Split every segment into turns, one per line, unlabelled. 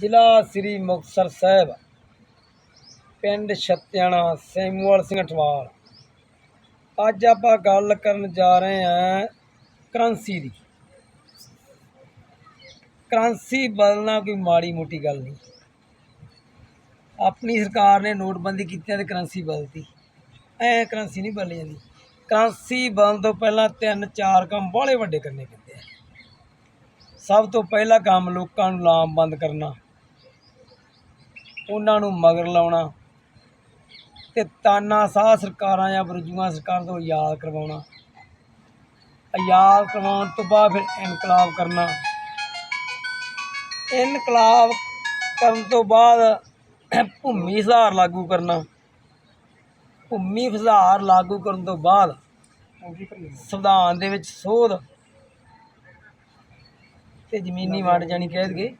ਜ਼ਿਲ੍ਹਾ ਸ੍ਰੀ ਮੁਕਤਸਰ ਸਾਹਿਬ, ਪਿੰਡ ਛੱਤਿਆਣਾ, ਸੈਮੂਅਲ ਸਿੰਘ ਅਠਵਾਲ। ਅੱਜ ਆਪਾਂ ਗੱਲ ਕਰਨ ਜਾ ਰਹੇ ਹਾਂ ਕਰੰਸੀ ਦੀ। ਕਰੰਸੀ ਬਦਲਣਾ ਕੋਈ ਮਾੜੀ ਮੋਟੀ ਗੱਲ ਨਹੀਂ। ਆਪਣੀ ਸਰਕਾਰ ਨੇ ਨੋਟਬੰਦੀ ਕੀਤੀ ਤੇ ਕਰੰਸੀ ਬਦਲਤੀ। ਐ ਕਰੰਸੀ ਨਹੀਂ ਬਦਲੀ ਜਾਂਦੀ। ਕਰੰਸੀ ਬਦਲਣ ਤੋਂ ਪਹਿਲਾਂ ਤਿੰਨ ਚਾਰ ਕੰਮ ਬਾਹਲੇ ਵੱਡੇ ਕਰਨੇ ਪੈਂਦੇ ਆ। ਸਭ ਤੋਂ ਪਹਿਲਾ ਕੰਮ ਲੋਕਾਂ ਨੂੰ ਲਾਮਬੰਦ ਕਰਨਾ। ਉਹਨਾਂ ਨੂੰ ਮਗਰ ਲਾਉਣਾ ਤੇ ਤਾਨਾ ਸਾਹ ਸਰਕਾਰਾਂ ਜਾਂ ਬਰਜੂਆਂ ਸਰਕਾਰ ਤੋਂ ਯਾਦ ਕਰਵਾਉਣਾ। ਆਜ਼ਾਦ ਕਰਵਾਉਣ ਤੋਂ ਬਾਅਦ ਫਿਰ ਇਨਕਲਾਬ ਕਰਨਾ। ਇਨਕਲਾਬ ਕਰਨ ਤੋਂ ਬਾਅਦ ਭੂਮੀ ਸੁਧਾਰ ਲਾਗੂ ਕਰਨਾ। ਭੂਮੀ ਸੁਧਾਰ ਲਾਗੂ ਕਰਨ ਤੋਂ ਬਾਅਦ ਸੰਵਿਧਾਨ ਦੇ ਵਿੱਚ ਸੋਧ ਤੇ ਜ਼ਮੀਨੀ ਵੰਡ ਜਾਣੀ ਕਹਿ ਦਈਏ।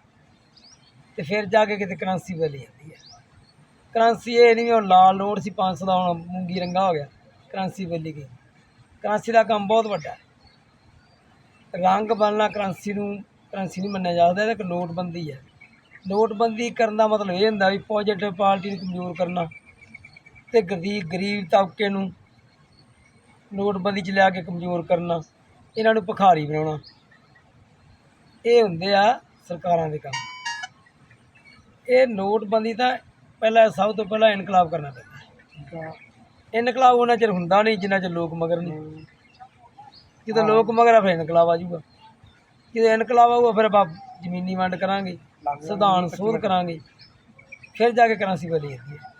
ਤੇ ਫਿਰ ਜਾ ਕੇ ਕਿਤੇ ਕਰਾਂਸੀ ਬਦਲੀ ਜਾਂਦੀ ਹੈ ਕਰਾਂਸੀ ਇਹ ਨਹੀਂ ਹੁਣ ਲਾਲ ਲੋੜ ਸੀ 500 ਦਾ ਹੁਣ ਮੂੰਗੀ ਰੰਗਾ ਹੋ ਗਿਆ, ਕਰਾਂਸੀ ਬਦਲੀ ਗਈ। ਕਰਾਂਸੀ ਦਾ ਕੰਮ ਬਹੁਤ ਵੱਡਾ। ਹੈ ਰੰਗ ਬਦਲਣਾ ਕਰਾਂਸੀ ਨੂੰ, ਕਰੰਸੀ ਨਹੀਂ ਮੰਨਿਆ ਜਾਂਦਾ ਇਹ ਇੱਕ ਨੋਟਬੰਦੀ ਹੈ ਨੋਟਬੰਦੀ ਕਰਨ ਦਾ ਮਤਲਬ ਇਹ ਹੁੰਦਾ ਵੀ ਪੋਜੀਟਿਵ ਪਾਰਟੀ ਨੂੰ ਕਮਜ਼ੋਰ ਕਰਨਾ ਤੇ ਗਰੀਬ ਗਰੀਬ ਤਬਕੇ ਨੂੰ ਨੋਟਬੰਦੀ 'ਚ ਲਿਆ ਕੇ ਕਮਜ਼ੋਰ ਕਰਨਾ, ਇਹਨਾਂ ਨੂੰ ਭਿਖਾਰੀ ਬਣਾਉਣਾ। ਇਹ ਹੁੰਦੇ ਆ ਸਰਕਾਰਾਂ ਦੇ ਕੰਮ। ਇਹ ਨੋਟਬੰਦੀ ਤਾਂ ਪਹਿਲਾਂ ਸਭ ਤੋਂ ਪਹਿਲਾਂ ਇਨਕਲਾਬ ਕਰਨਾ ਪੈਂਦਾ। ਇਨਕਲਾਬ ਉਹਨਾਂ ਚਿਰ ਹੁੰਦਾ ਨਹੀਂ ਜਿੰਨਾ ਚਿਰ ਲੋਕ ਮਗਰ ਨਹੀਂ। ਜਦੋਂ ਲੋਕ ਮਗਰ ਆ ਫਿਰ ਇਨਕਲਾਬ ਆ ਜਾਊਗਾ। ਜਦੋਂ ਇਨਕਲਾਬ ਆਊਗਾ ਫਿਰ ਆਪਾਂ ਜ਼ਮੀਨੀ ਵੰਡ ਕਰਾਂਗੇ ਸੰਵਿਧਾਨ ਸੋਧ ਕਰਾਂਗੇ। ਫਿਰ ਜਾ ਕੇ ਕਰਾਂਸੀ ਬਦਲੀ ਜਾਂਦੀ ਹੈ